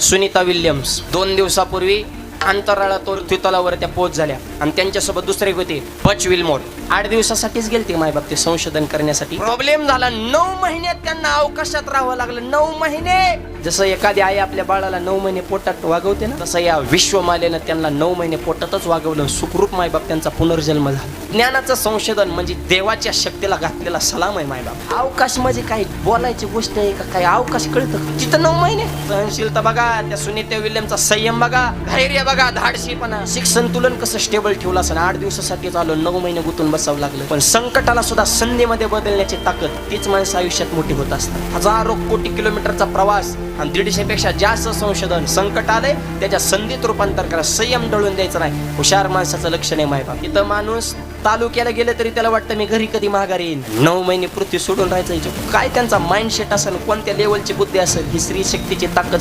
Sunita Williams. दोन दिवसापूर्वी अंतराळातून त्रितलावर त्या पोच झाल्या. आणि त्यांच्यासोबत दुसरे होते पच विलमोर आठ दिवसासाठीच गेलते माय बाबतीत संशोधन करण्यासाठी. प्रॉब्लेम झाला नऊ महिन्यात त्यांना अवकाशात राहावं लागलं. नऊ महिने! जसं एखादी आई आपल्या बाळाला नऊ महिने पोटात वागवते ना तसं या विश्वमालेनं त्यांना नऊ महिने पोटातच वागवलं सुखरूप मायबाप त्यांचा पुनर्जन्म झाला. ज्ञानाचं संशोधन म्हणजे देवाच्या शक्तीला घातलेला सलाम आहे मायबाप. अवकाश म्हणजे काही बोलायची गोष्ट आहे का? काही अवकाश कळतं तिथं नऊ महिने. सहनशीलता बघा त्या सुनीता विल्यमचा संयम बघा धैर्य बघा धाडशीपणा. शिक संतुलन कसं स्टेबल ठेवलं असं आठ दिवसासाठी चालू नऊ महिने गुतून बसावं लागलं. पण संकटाला सुद्धा संधीमध्ये बदलण्याची ताकद तीच माणसं आयुष्यात मोठी होत असतात. हजारो कोटी किलोमीटरचा प्रवास आणि दीडशेपेक्षा जास्त संशोधन संकट आलंय. त्याच्या संधीत रूपांतर करा. संयम डळून द्यायचं नाही. हुशार माणसाचं लक्ष नाही मायबाप. इथं माणूस तालुक्याला गेलं तरी त्याला वाटतं मी घरी कधी माघारी येईन. नऊ महिने पृथ्वी सोडून राहायचं काय त्यांचा माइंडसेट असेल कोणत्या लेवलची बुद्धी असेल ही स्त्री शक्तीची ताकद